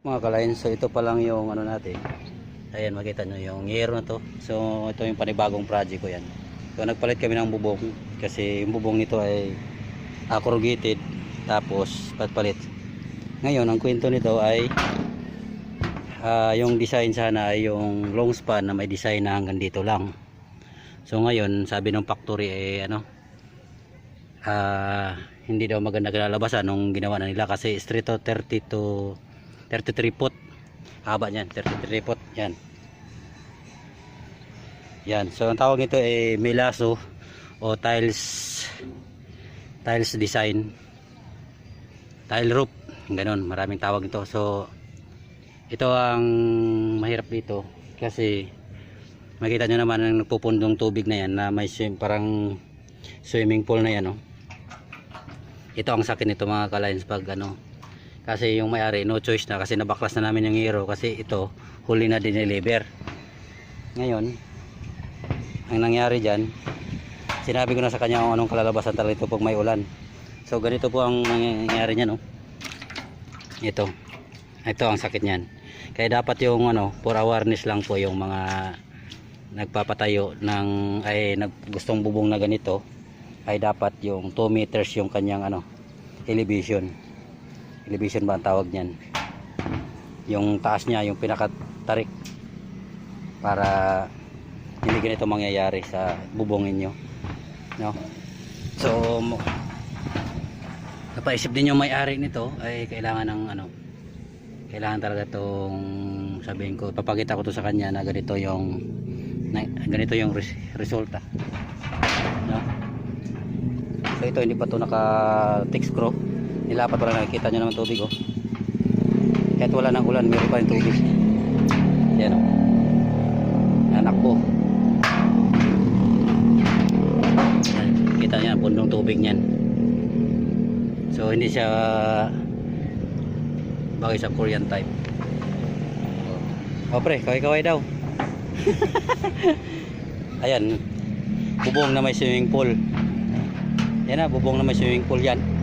Mga kalain, so ito pa lang yung ano natin. Ayan, makita nyo yung year na to. So ito yung panibagong project ko yan. So nagpalit kami ng bubong kasi yung bubong nito ay uh, corrugated tapos patpalit. Ngayon, ang kwento nito ay ah, yung design sana ay yung long span na may design na hanggang dito lang. So ngayon, sabi ng factory ay ano ah hindi daw maganda kinalabasan nung ginawa na nila kasi to 30 to 33 foot. Haba niyan 33 foot yan. Yan so ang tawag nito ay melaso o tiles tiles design tile roof ganun maraming tawag nito. So ito ang mahirap dito kasi makita nyo naman ang nagpupundong tubig na yan na may swim, parang swimming pool na yan no? ito ang sakit nito mga kalines pag ano kasi yung may-ari no choice na kasi nabaklas na namin yung hero kasi ito huli na dineliver. Ngayon ang nangyari dyan sinabi ko na sa kanya kung anong kalalabasan talaga ito pag may ulan. So ganito po ang nangyayari niya no? Ito. Ito ang sakit niyan. Kaya dapat yung ano for awareness lang po yung mga nagpapatayo ng ay nag, gustong bubong na ganito ay dapat yung 2 meters yung kanyang ano elevation elevation ba ang tawag niyan? Yung taas niya yung pinakatarik para hindi ganito mangyayari sa bubongin nyo no? So napaisip din yung may-ari nito ay kailangan ng ano kailangan talaga tong sabihin ko papakita ko to sa kanya na ganito yung na, ganito yung res, resulta no? So ito hindi pa to naka thick screw nilapat wala nakikita nyo naman tubig oh. Kahit wala ng ulan meron pa yung tubig. Yan oh. Anak po kita nyo pundong tubig niyan. So hindi siya bagay sa Korean type. Oh pre kaway kaway daw. Ayan bubong na may swimming pool. Yan na bubong na may swimming pool yan